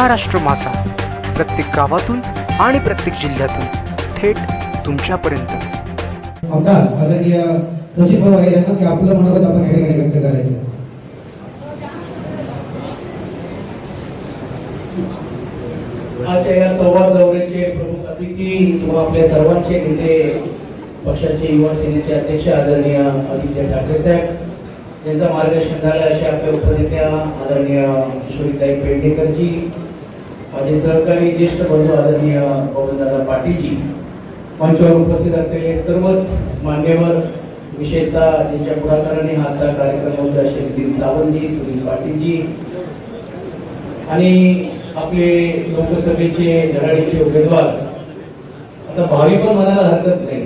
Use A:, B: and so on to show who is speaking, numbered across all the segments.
A: महाराष्ट्र मासा. प्रत्येक गावातून आणि प्रत्येक जिल्ह्यातून थेट तुमच्यापर्यंत.
B: आमदार आदरणीय सचिन भाऊ वगैरे यांना की आपलं मनोगत आपण या ठिकाणी व्यक्त करायचं.
C: आजच्या या संवाद दौऱ्याचे प्रमुख अतिथी व आपले सर्वांचे नेते पक्षाचे युवा सेनेचे अध्यक्ष आदरणीय आदित्य ठाकरे साहेब यांचा मार्गदर्शन झालं अशा आपल्या उपनेत्या आदरणीय किशोरीताई पेडणेकरजी माझे सहकारी ज्येष्ठ बंधू आदरणीय पवनदादा पाटीलजी मंचावर उपस्थित असलेले सर्वच मान्यवर विशेषतः ज्यांच्या पुढाकाराने आजचा कार्यक्रम होता असे नितीन सावंतजी सुनील पाटीलजी आणि आपले लोकसभेचे धडाडीचे उमेदवार. आता भावी पण म्हणायला हरकत नाही.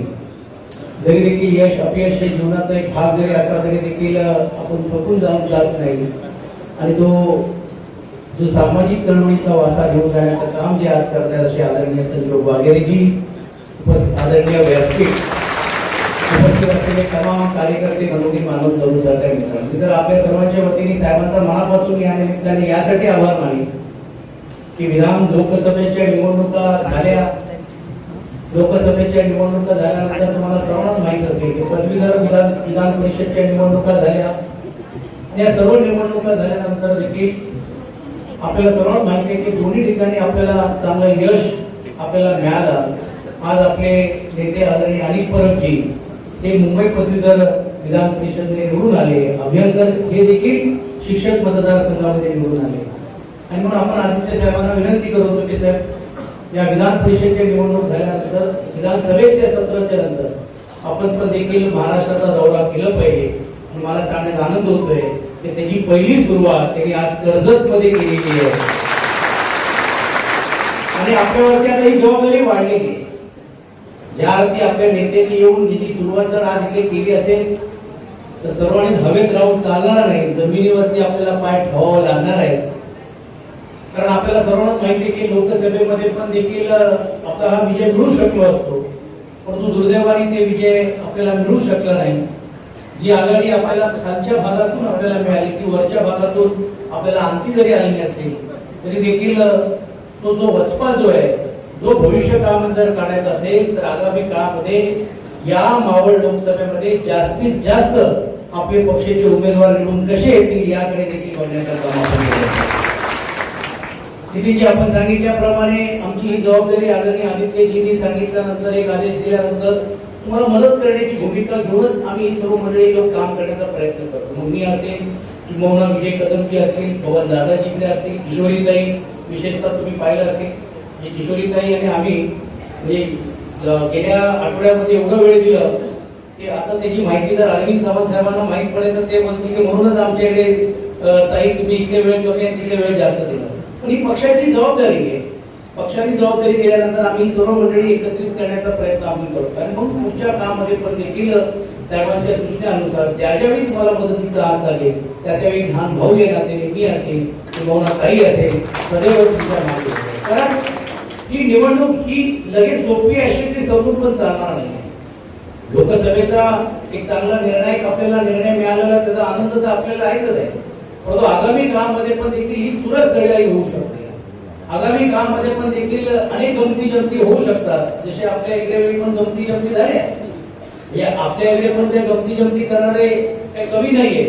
C: जरी देखील यश अपयश हे जीवनाचा एक भाग जरी असला तरी देखील आपण थकून जाऊन जात नाही. आणि तो जो सामाजिक चळवळीचा वासा घेऊन जाण्याचं काम जे आज करतात असे आदरणीय संजोग वाघेरेजी आदरणीय व्यासपीठ उपस्थित असलेले तमाम कार्यकर्ते मनोनी मानव जाऊ सहकारी मित्रांनो. तर आपल्या सर्वांच्या वतीने साहेबांचा मनापासून या निमित्ताने यासाठी आभार माने की विधान लोकसभेच्या निवडणुका झाल्या. लोकसभेच्या निवडणुका झाल्यानंतर तुम्हाला सर्वांनाच माहीत असेल की पदवीधर विधान विधान परिषदच्या निवडणुका झाल्या. या सर्व निवडणुका झाल्यानंतर देखील आपल्याला सर्वांना माहिती आहे की दोन्ही ठिकाणी आपल्याला चांगलं यश आपल्याला मिळालं. आज आपले नेते आदरणीय अनिल परबजी हे मुंबई पदवीधर विधान परिषदने निवडून आले. अभ्यंकर हे देखील शिक्षक मतदारसंघामध्ये निवडून आले. आणि म्हणून आपण आदित्य साहेबांना विनंती करत होतो की साहेब या विधान परिषदेच्या निवडणूक झाल्यानंतर विधानसभेच्या सत्राच्या नंतर आपण पण देखील महाराष्ट्राचा दौरा केला पाहिजे. मला सांगण्यात आनंद होतोय. त्याची पहिली सुरुवात त्यांनी आज कर्जत मध्ये केलेली आहे. आणि आपल्यावरती आता ही जबाबदारी वाढलेली आहे ज्या अर्थी आपल्या नेत्यांनी येऊन हिची सुरुवात जर आज इथे केली असेल तर सर्वांनी हवेत राहून चालणार नाही जमिनीवरती आपल्याला पाय ठेवावं लागणार आहे. कारण आपल्याला सर्वांनाच माहिती आहे की लोकसभेमध्ये पण देखील आपला हा विजय मिळू शकलो असतो. परंतु दुर्दैवाने ते विजय आपल्याला मिळू शकला नाही. जी आघाडी आपल्याला खालच्या भागातून आपल्याला मिळाली की वरच्या भागातून आपल्याला आणखी जरी आली नसली तरी देखील तो जो वचपा जो आहे जो भविष्य काळ जर काढायचा असेल तर आगामी काळामध्ये या मावळ लोकसभेमध्ये जास्तीत जास्त आपले पक्षाचे उमेदवार निवडून कसे येतील याकडे देखील बघण्याचं काम आपण केलं जी आपण सांगितल्याप्रमाणे आमची ही जबाबदारी आदरणीय आदित्यजींनी सांगितल्यानंतर एक आदेश दिल्यानंतर तुम्हाला मदत करण्याची भूमिका घेऊनच आम्ही सर्व मंडळी लोक काम करण्याचा प्रयत्न करतो. मग मी असेल किंवा विजय कदमजी असतील पवन दादाजी इकडे असतील किशोरीताई विशेषतः तुम्ही पाहिलं असेल हे किशोरीताई आणि आम्ही म्हणजे गेल्या आठवड्यामध्ये एवढं वेळ दिलं की आता त्याची माहिती जर अरविंद सावंत साहेबांना माहीत पडेल तर ते म्हणतील की म्हणूनच आमच्याकडे ताई तुम्ही इकडे वेळ कमी आहे तिकडे वेळ जास्त दिला पण ही पक्षाची जबाबदारी आहे. पक्षाने जबाबदारी दिल्यानंतर आम्ही सर्व मंडळी एकत्रित करण्याचा प्रयत्न आम्ही करतो आणि मग पुढच्या कामामध्ये पण देखील साहेबांच्या सूचनेनुसार ज्या ज्यावेळी तुम्हाला मदतीचा हात लागेल त्या त्यावेळी लहान भाऊ या नात्याने मी असेल किंवा ताई असेल सदैव तुमच्या मागे. कारण ही निवडणूक ही लगेच सोपी अशी ते समजून पण चालणार नाही. लोकसभेचा एक चांगला निर्णायक आपल्याला निर्णय मिळालेला त्याचा आनंद तर आपल्याला आहेच आहे. परंतु आगामी काळामध्ये पण देखील ही चुरस घड्याळी होऊ शकते. आगामी काळामध्ये पण देखील अनेक गमती जमती होऊ शकतात. जसे आपल्या इकडे वेळी पण गमती जमती झाले म्हणजे हे आपल्या इकडे पण ते गमती जमती करणारे काही कमी नाहीये.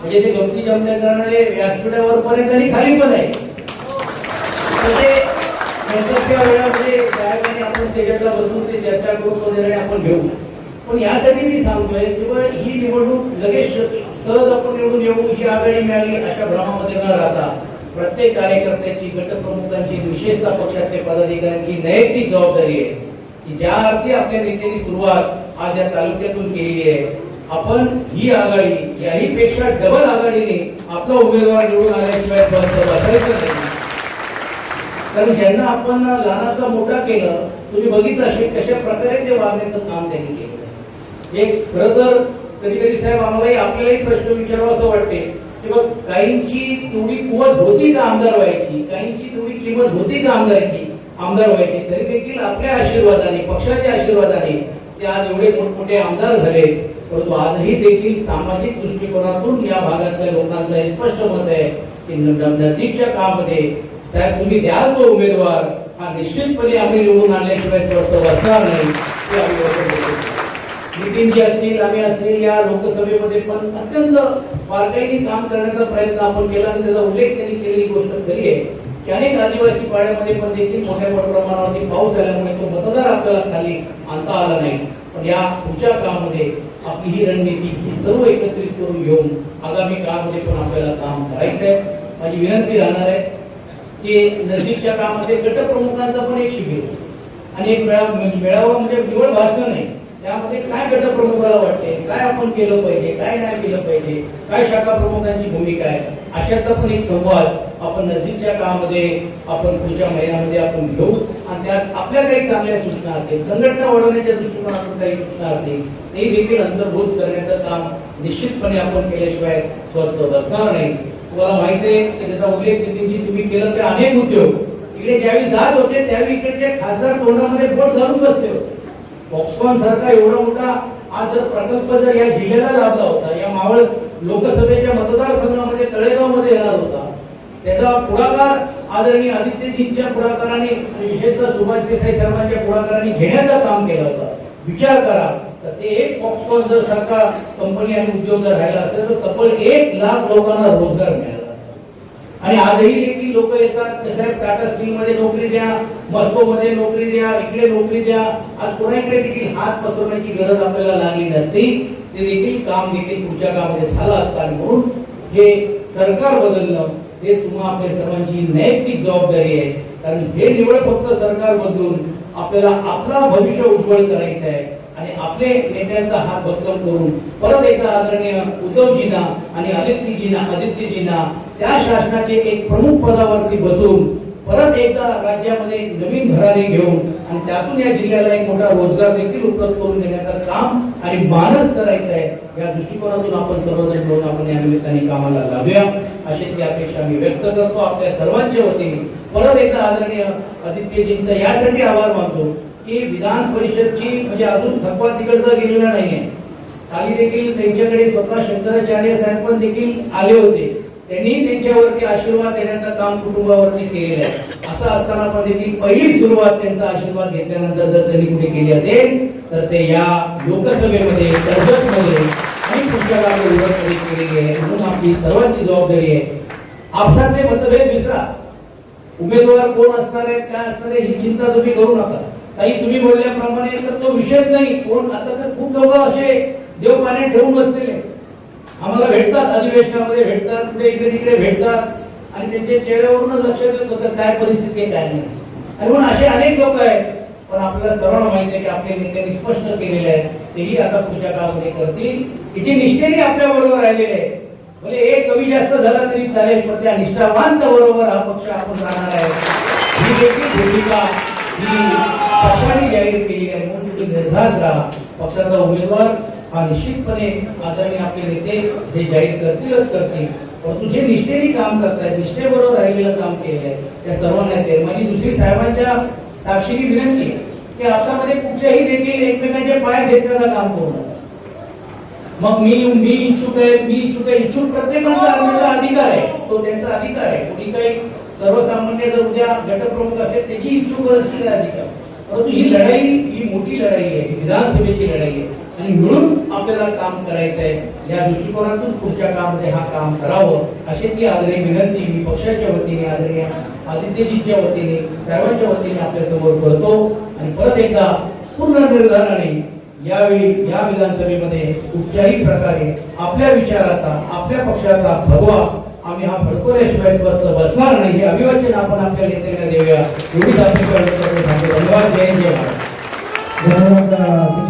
C: म्हणजे ते गमती जमत्या करणारे व्यासपीठावर पर्यंत आणि खाली पण आहे. म्हणजे वेळामध्ये साहेबांनी आपण त्याच्यातला बसून ते चर्चा करून वगैरे आपण घेऊ. पण यासाठी मी सांगतोय किंवा ही निवडणूक लगेच सहज आपण निवडून येऊ ही आघाडी मिळाली अशा भ्रमामध्ये न राहता. प्रत्येक कार्यकर्त्याची गटप्रमुखांची विशेषतः पक्षातल्या पदाधिकाऱ्यांची नैतिक जबाबदारी आहे की ज्या अर्थी आपल्या नेत्यांनी सुरुवात आज या तालुक्यातून केलेली आहे आपण ही आघाडी याही पेक्षा डबल आघाडीने आपला उमेदवार निवडून आल्याशिवाय बंद नाही. कारण ज्यांना आपण लहानाचा मोठा केलं तुम्ही बघितलं असेल कशा प्रकारे ते वागण्याचं काम त्यांनी केलं एक खरं तर कधी कधी साहेब आम्हालाही आपल्यालाही प्रश्न विचारावा असं वाटते की काहींची तेवढी कुवत होती का आमदार व्हायची काहींची तेवढी किंमत होती का आमदारची आमदार व्हायची तरी देखील आपल्या आशीर्वादाने पक्षाच्या आशीर्वादाने ते आज एवढे मोठमोठे आमदार झाले. परंतु आजही देखील सामाजिक दृष्टिकोनातून या भागातल्या लोकांचं हे स्पष्ट मत आहे की नजीकच्या काळामध्ये साहेब तुम्ही द्याल तो उमेदवार. हा निश्चितपणे आम्ही निवडून आणल्याशिवाय स्पष्ट बसणार नाही. नितीनजी असतील आम्ही असतील या लोकसभेमध्ये पण अत्यंत बारकाईने काम करण्याचा प्रयत्न आपण केला आणि त्याचा उल्लेख त्यांनी केलेली गोष्ट खरी आहे की अनेक आदिवासी पाड्यामध्ये पण देखील मोठ्या प्रमाणावरती पाऊस आल्यामुळे तो मतदार आपल्याला खाली आणता आला नाही. पण या पुढच्या काळामध्ये आपली ही रणनीती ही सर्व एकत्रित करून घेऊन आगामी काळामध्ये पण आपल्याला काम करायचं आहे. माझी विनंती राहणार आहे की नजीकच्या काळामध्ये गटप्रमुखांचा पण एक शिबिर आणि एक मेळावा म्हणजे निवड भाषण नाही त्यामध्ये काय गटप्रमुखाला वाटते? काय आपण केलं पाहिजे? काय नाही केलं पाहिजे? काय शाखा प्रमुखांची भूमिका आहे? अशाचा पण एक संवाद आपण नजीकच्या काळामध्ये आपण पुढच्या महिन्यामध्ये आपण घेऊ. आणि त्यात आपल्या काही चांगल्या सूचना असेल संघटना वाढवण्याच्या दृष्टिकोनातून काही सूचना असतील ते देखील अंतर्भूत करण्याचं काम निश्चितपणे आपण केल्याशिवाय स्वस्त बसणार नाही. तुम्हाला माहिती आहे की त्याचा उल्लेख नितीनजी तुम्ही केलं ते अनेक उद्योग. इकडे ज्यावेळी जात होते त्यावेळी इकडच्या खासदार तोंडामध्ये बोट घालून बसले होते. फॉक्सकॉन सारखा एवढा मोठा आज जर प्रकल्प जर या जिल्ह्याला लाभला होता या मावळ लोकसभेच्या मतदारसंघामध्ये तळेगावमध्ये येणार होता त्याचा पुढाकार आदरणीय आदित्यजींच्या पुढाकाराने विशेषतः सुभाष देसाई शर्माच्या पुढाकाराने घेण्याचं काम केलं होतं विचार करा तर ते एक फॉक्सकॉन जर सरकार कंपनी आणि उद्योग जर राहिला असेल तर तब्बल एक लाख लोकांना रोजगार मिळाला असता. आणि आजही लोक येतात साहेब टाटा स्टील मध्ये नोकरी द्या मस्को मध्ये नोकरी द्या इकडे नोकरी द्या. आज कोणाकडे देखील हात पसरवण्याची गरज आपल्याला लागली नसती ते देखील काम देखील पुढच्या काळामध्ये झालं असतं. म्हणून हे सरकार बदलणं हे तुम्हा आपल्या सर्वांची नैतिक जबाबदारी आहे. कारण हे निवड फक्त सरकार बदलून आपल्याला आपला भविष्य उज्ज्वल करायचं आहे. आणि आपले नेत्यांचा हात भक्कम करून परत एकदा आदरणीय उद्धवजींना आणि आदित्यजींना आदित्यजींना त्या शासनाचे एक प्रमुख पदावरती बसून परत एकदा राज्यामध्ये नवीन भरारी घेऊन आणि त्यातून या जिल्ह्याला एक मोठा रोजगार देखील उपलब्ध करून देण्याचं काम आणि मानस करायचं आहे या दृष्टिकोनातून आपण सर्वजण मिळून आपण या निमित्ताने कामाला लागूया. अशी ती अपेक्षा मी व्यक्त करतो आपल्या सर्वांच्या वतीने. परत एकदा आदरणीय आदित्यजींचा यासाठी आभार मानतो की विधान परिषदची म्हणजे अजून थकवा तिकडचा गेलेला नाहीये. खाली देखील त्यांच्याकडे स्वतः शंकराचार्य साहेब पण देखील आले होते. त्यांनी त्यांच्यावरती आशीर्वाद देण्याचं काम कुटुंबावरती केलेलं आहे. असं असताना पण देखील पहिली सुरुवात त्यांचा आशीर्वाद घेतल्यानंतर जर त्यांनी कुठे केली असेल तर ते या लोकसभेमध्ये कर्जतमध्ये आणि पुस्तकामध्ये काळामध्ये केलेली आहे. म्हणून आपली सर्वांची जबाबदारी आहे. आपसातले मतभेद विसरा. उमेदवार कोण असणार आहेत काय असणार आहे ही चिंता तुम्ही करू नका. काही तुम्ही बोलल्याप्रमाणे तर तो विषयच नाही. कोण आता तर खूप लोक असे देव पाण्यात ठेवून बसलेले आहेत. आम्हाला भेटतात अधिवेशनामध्ये भेटतात कुठे इकडे तिकडे भेटतात. आणि त्यांच्या चेहऱ्यावरूनच लक्षात येतं होतं काय परिस्थिती आहे काय नाही. आणि म्हणून असे अनेक लोक आहेत पण आपल्याला सर्वांना माहिती आहे की आपले नेत्यांनी स्पष्ट केलेले आहे. तेही आता पुढच्या काळामध्ये करतील. की जे निष्ठेने आपल्या बरोबर राहिलेले आहे म्हणजे एक कमी जास्त झाला तरी चालेल पण त्या निष्ठावांत बरोबर हा पक्ष आपण राहणार आहे. ही देखील भूमिका ही पक्षाने जाहीर केलेली आहे. म्हणून तुम्ही निर्धास राहा. पक्षाचा उमेदवार हा निश्चितपणे आदरणीय आपले नेते हे जाहीर करतीलच करतील. परंतु जे निष्ठेने काम करतायत निष्ठेबरोबर राहिलेलं काम केलेलं आहे त्या सर्वांना ते माझी दुसरी साहेबांच्या साक्षीने विनंती की आपल्यामध्ये कुठच्याही देखील एकमेकांचे पाय घेतल्याचं काम करू नका. मग मी मी इच्छुक आहे मी इच्छुक आहे इच्छुक प्रत्येकाचा आणण्याचा अधिकार आहे. तो त्यांचा अधिकार आहे. कोणी काही सर्वसामान्य जर उद्या गटप्रमुख असेल त्याची इच्छुक असलेला अधिकार. परंतु ही लढाई ही मोठी लढाई आहे. विधानसभेची लढाई आहे. आणि मिळून आपल्याला काम करायचं आहे या दृष्टिकोनातून पुढच्या काळामध्ये हा काम करावं अशी ती आदरणीय विनंती मी पक्षाच्या वतीने आदरणीय आदित्यजीच्या वतीने साहेबांच्या वतीने आपल्यासमोर करतो. आणि परत एकदा पूर्ण निर्धाराने यावेळी या विधानसभेमध्ये कुठच्याही प्रकारे आपल्या विचाराचा आपल्या पक्षाचा भगवा आम्ही हा फडकवल्याशिवाय स्वस्थ बसणार नाही. हे अभिवाचन आपण आपल्या नेत्यांना देऊया. एवढीच आपली धन्यवाद. जय जय महाराज
B: धन्यवाद